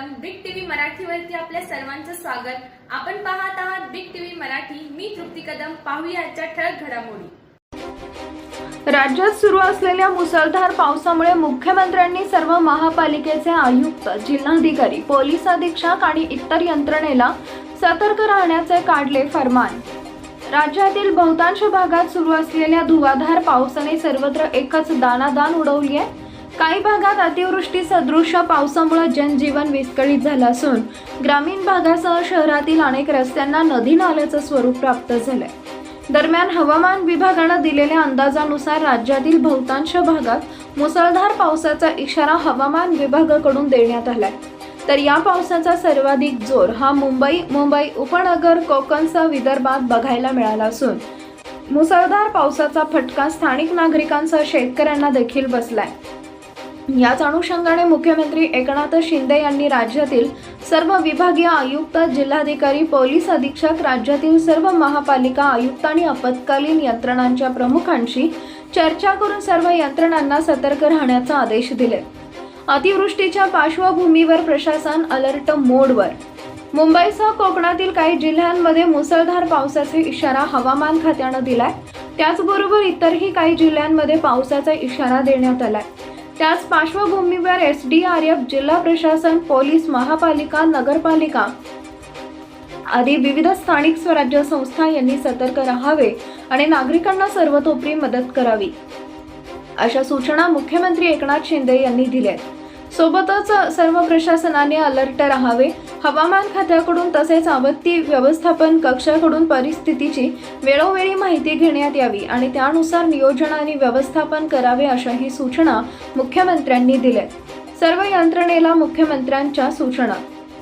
मराठीवरती आपल्या सर्वांचं स्वागत. आपण पाहत आहात बिग टीव्ही मराठी. मी तृप्ती कदम. पाहूया आजच्या ठळक घडामोडी. राज्यात सुरू असलेल्या मुसळधार पावसामुळे मुख्यमंत्र्यांनी सर्व महापालिकेचे आयुक्त जिल्हाधिकारी पोलीस अधीक्षक आणि इतर यंत्रणेला सतर्क राहण्याचे काढले फरमान. राज्यातील बहुतांश भागात सुरू असलेल्या धुवाधार पावसाने सर्वत्र एकच दानादान उडवली आहे काही भागात अतिवृष्टी सदृश पावसामुळे जनजीवन विस्कळीत झालं असून ग्रामीण भागासह शहरातील अनेक रस्त्यांना नदी नाल्याचं स्वरूप प्राप्त झालंय. दरम्यान हवामान विभागानं दिलेल्या अंदाजानुसार राज्यातील बहुतांश भागात मुसळधार पावसाचा इशारा हवामान विभागाकडून देण्यात आलाय. तर या पावसाचा सर्वाधिक जोर हा मुंबई मुंबई उपनगर कोकणसह विदर्भात बघायला मिळाला असून मुसळधार पावसाचा फटका स्थानिक नागरिकांसह शेतकऱ्यांना देखील बसलाय. याच अनुषंगाने मुख्यमंत्री एकनाथ शिंदे यांनी राज्यातील सर्व विभागीय आयुक्त जिल्हाधिकारी पोलीस अधीक्षक राज्यातील सर्व महापालिका आयुक्त आणि आपत्कालीन यंत्रणांच्या प्रमुखांशी चर्चा करून सर्व यंत्रणांना सतर्क राहण्याचा आदेश दिले. अतिवृष्टीच्या पार्श्वभूमीवर प्रशासन अलर्ट मोडवर. मुंबईसह कोकणातील काही जिल्ह्यांमध्ये मुसळधार पावसाचा इशारा हवामान खात्यानं दिलाय. त्याचबरोबर इतरही काही जिल्ह्यांमध्ये पावसाचा इशारा देण्यात आलाय. त्याच पार्श्वभूमीवर एस डी आर एफ जिल्हा प्रशासन पोलीस महापालिका नगरपालिका आदी विविध स्थानिक स्वराज्य संस्था यांनी सतर्क राहावे आणि नागरिकांना सर्वतोपरी मदत करावी अशा सूचना मुख्यमंत्री एकनाथ शिंदे यांनी दिल्या आहेत. सोबतच सर्व प्रशासनाने अलर्ट राहावे हवामान खात्याकडून तसेच आपत्ती व्यवस्थापन कक्षाकडून परिस्थितीची वेळोवेळी माहिती घेण्यात यावी आणि त्यानुसार नियोजन आणि व्यवस्थापन करावे अशाही सूचना मुख्यमंत्र्यांनी दिल्या सर्व यंत्रणेला मुख्यमंत्र्यांच्या सूचना.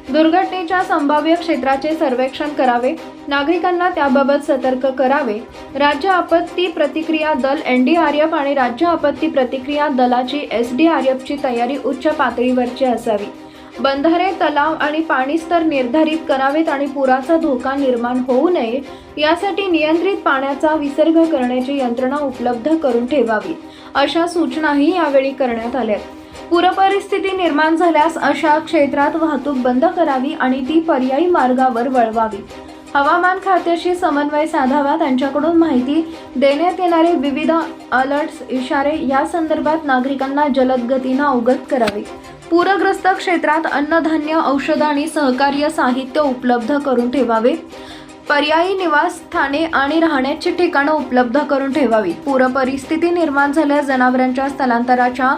दुर्घटनेच्या संभाव्य क्षेत्राचे सर्वेक्षण करावे नागरिकांना त्याबाबत सतर्क करावे राज्य आपत्ती प्रतिक्रिया दल एन डी आर एफ आणि राज्य आपत्ती प्रतिक्रिया दलाची एस डी आर एफची तयारी उच्च पातळीवरची असावी. बंधारे तलाव आणि पाणीस्तर निर्धारित करावेत आणि पुराचा धोका निर्माण होऊ नये यासाठी नियंत्रित पाण्याचा विसर्ग करण्याची यंत्रणा उपलब्ध करून ठेवावी अशा सूचनाही यावेळी करण्यात आल्या पूरपरिस्थिती निर्माण झाल्यास अशा क्षेत्रात वाहतूक बंद करावी आणि ती पर्यायी मार्गावर वळवावी. हवामान खात्याशी समन्वय साधावा त्यांच्याकडून माहिती देण्यात येणारे विविध अलर्ट्स इशारे या संदर्भात नागरिकांना जलद गतीनं अवगत करावे. पूरग्रस्त क्षेत्रात अन्नधान्य औषध आणि सहकार्य साहित्य उपलब्ध करून ठेवावे. पर्यायी निवासस्थाने आणि राहण्याची ठिकाणं उपलब्ध करून ठेवावी. पूरपरिस्थिती निर्माण झाल्यास जनावरांच्या स्थलांतराच्या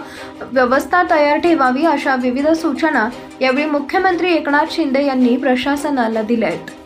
व्यवस्था तयार ठेवावी अशा विविध सूचना यावेळी मुख्यमंत्री एकनाथ शिंदे यांनी प्रशासनाला दिल्या आहेत